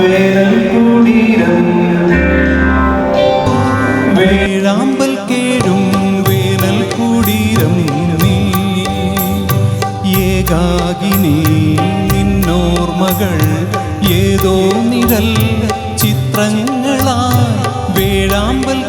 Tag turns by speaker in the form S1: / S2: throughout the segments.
S1: വേനൽ കുടീരം. വേഴാമ്പൽ കേഴും വേനൽ കുടീരം നീ ഏകാകിനി നിന്നോർമകൾ ഏതോ നിഴൽ ചിത്രങ്ങളാ. വേഴാമ്പൽ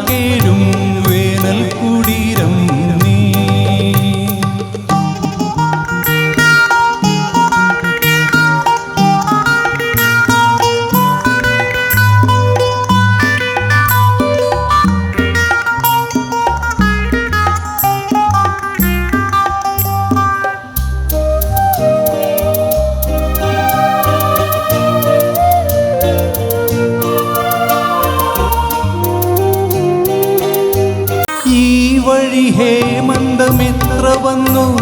S1: ഹേമന്തമെത്ര വന്നു.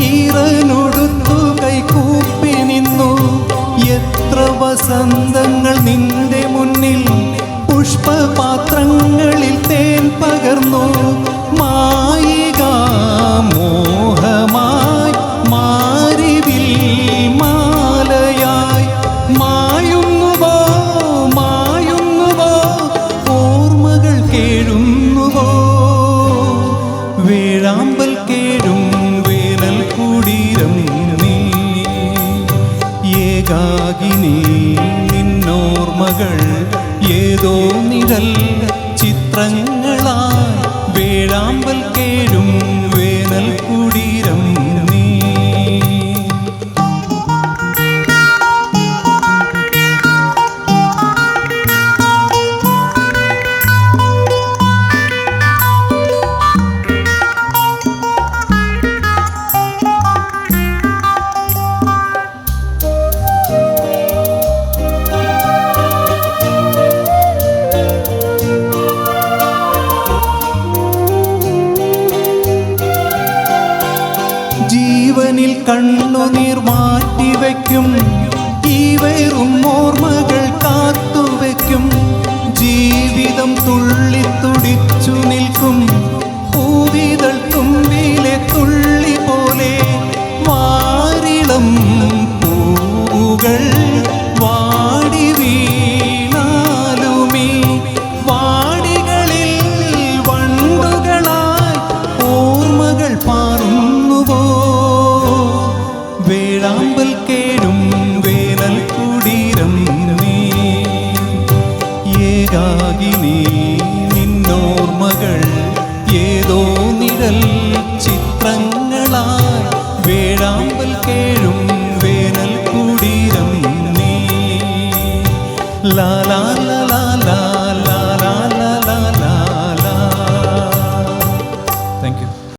S1: ഈറനൊടുത്തു കൈകൂപ്പി നിന്നു. എത്ര വസന്തങ്ങൾ നിന്റെ മുന്നിൽ പുഷ്പപാത്രങ്ങളിൽ തേൻ പകർന്നു. മായിക ഏകാകിനി നിന്നോർമകൾ. ഏതോ നിഴൽ ചിത്രങ്ങളായി വേഴാമ്പൽ കേഴും. ജീവനിൽ കണ്ണുനീർ മാറ്റിവെക്കും. ഈ വെറും ഓർമ്മകൾ കാത്തുവെക്കും. ജീവിതം തുള്ളി തുടിച്ചു നിൽക്കും. പൂവിതൾ തുമ്പിലെ തുള്ളി പോലെ വാരിളം പൂകൾ വാടി ഏകാകിനി നിന്നോർമകൾ ഏതോ നിഴൽ ചിത്രങ്ങളായി വേഴാമ്പൽ കേഴും വേനൽ കുടീരം നീ. ലാലാ